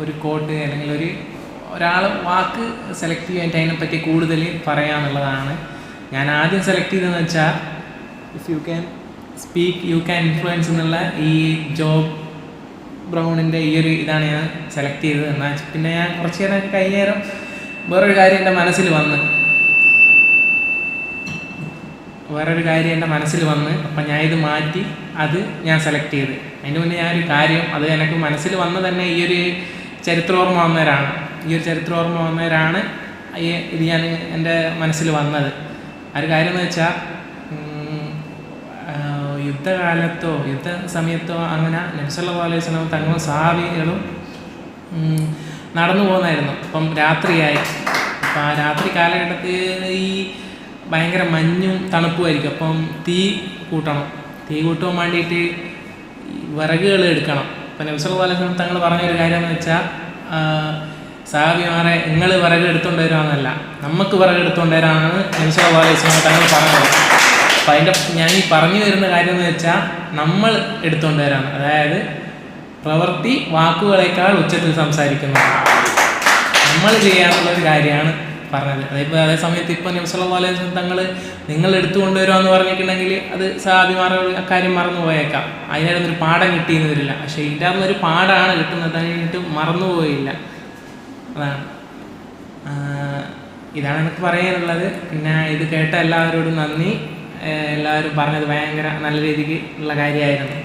ഒരു കോട്ട് അല്ലെങ്കിൽ ഒരു ഒരാൾ വാക്ക് സെലക്ട് ചെയ്യാനായിട്ട് അതിനെപ്പറ്റി കൂടുതൽ പറയാന്നുള്ളതാണ് ഞാൻ ആദ്യം സെലക്ട് ചെയ്തതെന്ന് വെച്ചാൽ if you can speak you can influence എന്നുള്ള ഈ ജോബ് ബ്രൗണിന്റെ ഈ ഒരു ഇതാണ് ഞാൻ സെലക്ട് ചെയ്തത്. എന്നാൽ പിന്നെ ഞാൻ കുറച്ച് നേരം കഴിഞ്ഞ നേരം വേറൊരു കാര്യം എന്റെ മനസ്സിൽ വന്ന്. വേറൊരു കാര്യം എന്റെ മനസ്സിൽ വന്ന് അപ്പം ഞാൻ ഇത് മാറ്റി അത് ഞാൻ സെലക്ട് ചെയ്ത്. അതിന് മുന്നേ ഞാനൊരു കാര്യം അത് എനിക്ക് മനസ്സിൽ വന്ന് തന്നെ ഈ ഒരു ചരിത്രോർമ്മ വന്നവരാണ്. ഈ ഒരു ചരിത്രോർമ്മ വന്നവരാണ് ഈ ഇത് ഞാൻ എന്റെ മനസ്സിൽ വന്നത്. ഒരു കാര്യം എന്ന് വെച്ചാൽ യുദ്ധകാലത്തോ യുദ്ധ സമയത്തോ അങ്ങനെ നബ്സല്ല അലൈഹി തങ്ങളും സാവികളും നടന്നു പോകുന്നായിരുന്നു. അപ്പം രാത്രിയായി. അപ്പം ആ രാത്രി കാലഘട്ടത്തിൽ ഈ ഭയങ്കര മഞ്ഞും തണുപ്പുമായിരിക്കും. അപ്പം തീ കൂട്ടണം. തീ കൂട്ടാൻ വേണ്ടിയിട്ട് വിറകുകൾ എടുക്കണം. അപ്പം നബ്സല്ല തങ്ങൾ പറഞ്ഞൊരു കാര്യം എന്ന് വെച്ചാൽ സഹാബിമാരെ നിങ്ങൾ വിറക് എടുത്തുകൊണ്ട് വരാമെന്നല്ല. നമുക്ക് വിറക് എടുത്തുകൊണ്ട് വരാമെന്ന് തങ്ങൾ പറഞ്ഞത്. അപ്പം അതിന്റെ ഞാൻ ഈ പറഞ്ഞു വരുന്ന കാര്യം എന്ന് വെച്ചാൽ നമ്മൾ എടുത്തുകൊണ്ട് വരാണ് അതായത് പ്രവൃത്തി വാക്കുകളേക്കാൾ ഉച്ചത്തിൽ സംസാരിക്കുന്നു നമ്മൾ ചെയ്യാനുള്ള ഒരു കാര്യമാണ് പറഞ്ഞത്. അതിപ്പോൾ അതേ സമയത്ത് ഇപ്പോൾ നബ്സല്ലാ അലൈഹി തങ്ങൾ നിങ്ങൾ എടുത്തു കൊണ്ടുവരുമെന്ന് പറഞ്ഞിട്ടുണ്ടെങ്കിൽ അത് സാബിമാരുടെ അക്കാര്യം മറന്നു പോയേക്കാം അതിനായിരുന്നു ഒരു പാഠം കിട്ടിയെന്ന് വരില്ല. പക്ഷേ ഇതിന്റെ അകത്ത് ഒരു പാഠമാണ് കിട്ടുന്നത്. അതിനായിട്ട് മറന്നു പോയില്ല അതാണ്. ഇതാണ് എനിക്ക് പറയാനുള്ളത്. പിന്നെ ഇത് കേട്ട എല്ലാവരോടും നന്ദി. എല്ലാവരും പറഞ്ഞത് ഭയങ്കര നല്ല രീതിക്ക് ഉള്ള കാര്യമായിരുന്നു.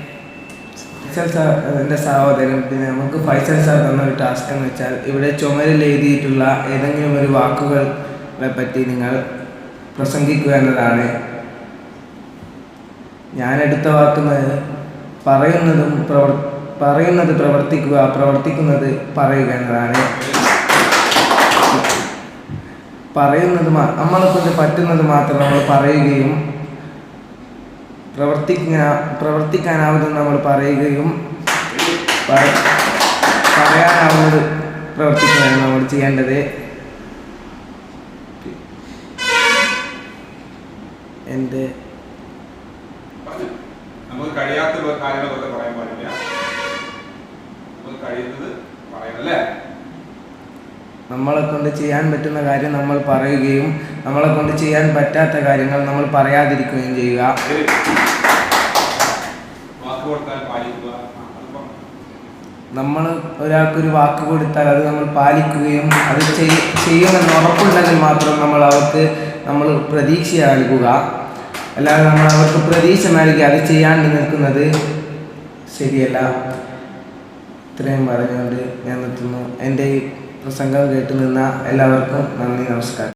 ഫൈസൽ സാർ എന്റെ സഹോദരൻ പിന്നെ നമുക്ക് ഫൈസൽ സാർ തന്ന ഒരു ടാസ്ക് എന്ന് വെച്ചാൽ ഇവിടെ ചുമരിൽ എഴുതിയിട്ടുള്ള ഏതെങ്കിലും ഒരു വാക്കുകളെ പറ്റി നിങ്ങൾ പ്രസംഗിക്കുക എന്നതാണ്. ഞാൻ എടുത്ത വാക്കുന്നത് പറയുന്നതും പ്രവർ പറയുന്നത് പ്രവർത്തിക്കുക പ്രവർത്തിക്കുന്നത് പറയുക എന്നതാണ്. പറയുന്നത് നമ്മളെ കൊണ്ട് പറ്റുന്നത് മാത്രം നമ്മൾ പറയുകയും പ്രവർത്തിക്കാൻ പ്രവർത്തിക്കാനാവുന്നത് നമ്മൾ പറയുകയും പറ- പറയാനാവുന്നത് പ്രവർത്തിക്കുകയാണ് നമ്മൾ ചെയ്യേണ്ടത്. എന്റെ കഴിയാത്ത കാര്യങ്ങളൊക്കെ പറയാൻ പാടില്ല. നമുക്ക് കഴിയുന്നത് പറയണം അല്ലേ? നമ്മളെ കൊണ്ട് ചെയ്യാൻ പറ്റുന്ന കാര്യം നമ്മൾ പറയുകയും നമ്മളെ കൊണ്ട് ചെയ്യാൻ പറ്റാത്ത കാര്യങ്ങൾ നമ്മൾ പറയാതിരിക്കുകയും ചെയ്യുക. നമ്മൾ ഒരാൾക്കൊരു വാക്ക് കൊടുത്താൽ അത് നമ്മൾ പാലിക്കുകയും അത് ചെയ്- ചെയ്യുമെന്ന് ഉറപ്പുണ്ടെങ്കിൽ മാത്രം നമ്മൾ അവർക്ക് നമ്മൾ പ്രതീക്ഷ നൽകുക അല്ലാതെ നമ്മൾ അവർക്ക് പ്രതീക്ഷ നൽകി അത് ചെയ്യാണ്ട് നിൽക്കുന്നത് ശരിയല്ല. ഇത്രയും പറഞ്ഞുകൊണ്ട് ഞാൻ നിർത്തുന്നു. എന്റെ ഈ പ്രസംഗം കേട്ടു നിന്ന എല്ലാവർക്കും നന്ദി നമസ്കാരം.